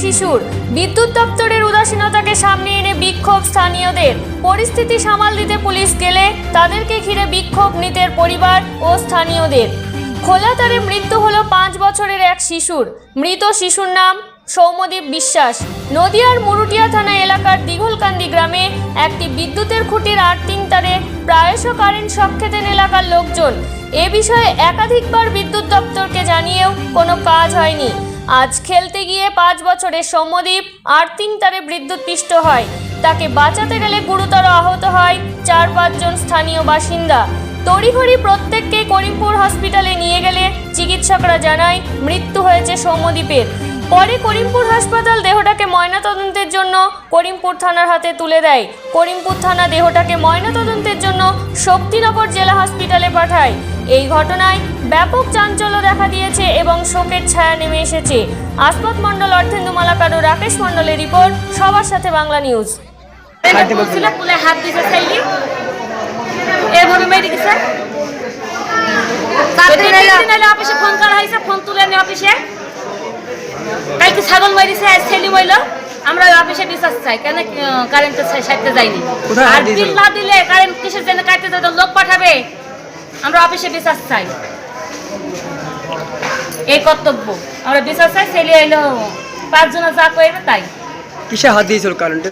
শিশুর বিদ্যুৎ দপ্তরের উদাসীনতাকে সামনে এনে বিক্ষোভ স্থানীয়দের। পরিস্থিতি সামাল দিতে পুলিশ গেলে তাদেরকে ঘিরে বিক্ষোভ নিতের পরিবার ও স্থানীয়দের। খোলাতারে মৃত্যু হলো পাঁচ বছরের এক শিশুর। মৃত শিশুর নাম সৌমদীপ বিশ্বাস। নদিয়ার মুরুটিয়া থানা এলাকার দিঘলকান্দি গ্রামে একটি বিদ্যুতের খুঁটির আর্থিং তারে প্রায়শ কারেন্ট শক খেতেন এলাকার লোকজন। এ বিষয়ে একাধিকবার বিদ্যুৎ দপ্তরকে জানিয়েও কোনো কাজ হয়নি। আজ খেলতে গিয়ে পাঁচ বছরের সৌম্যদীপ আর্থিং তারে বিদ্যুৎ পিষ্ট হয়। তাকে বাঁচাতে গেলে গুরুতর আহত হয় চার পাঁচজন স্থানীয় বাসিন্দা। তড়িঘড়ি প্রত্যেককে করিমপুর হসপিটালে নিয়ে গেলে চিকিৎসকরা জানায়, মৃত্যু হয়েছে সৌম্যদীপের পরে করিমপুর হাসপাতাল দেহটাকে ময়নাতদন্তের জন্য করিমপুর থানার হাতে তুলে দেয়। করিমপুর থানা দেহটাকে ময়নাতদন্তের জন্য শক্তিনগর জেলা হসপিটালে পাঠায়। এই ঘটনায় ব্যাপক চাঞ্চল্য দেখা দিয়েছে এবং শোকের ছায়া নেমে এসেছে। আসপত মণ্ডল অর্থেন্দু মালাকার ও রাকেশ মণ্ডলের রিপোর্ট সবার সাথে বাংলা নিউজ। হাত দিছে চাইলি এভাবে মেরে গেছে অফিসে ফোন করা হয়েছে ফোন তুলে নি অফিসে। কালকে ছাগল মারিছে আজ ছেলে মইল আমরা ওই অফিসে বিশ্বাস চাই। কেন কারেন্টের সাইডতে যাইনি। আর? বিল না দিলে কারেন্ট কিসের জন্য কাটতে লোক পাঠাবে। আমরা অফিসে বিশ্বাস চাই। এই কর্তব্য। আমরা বিশ্বাস চাই, ছেলে এলো, পাঁচজনে যা করবে তাই। কিসে হাত দিয়েছিল কারেন্টে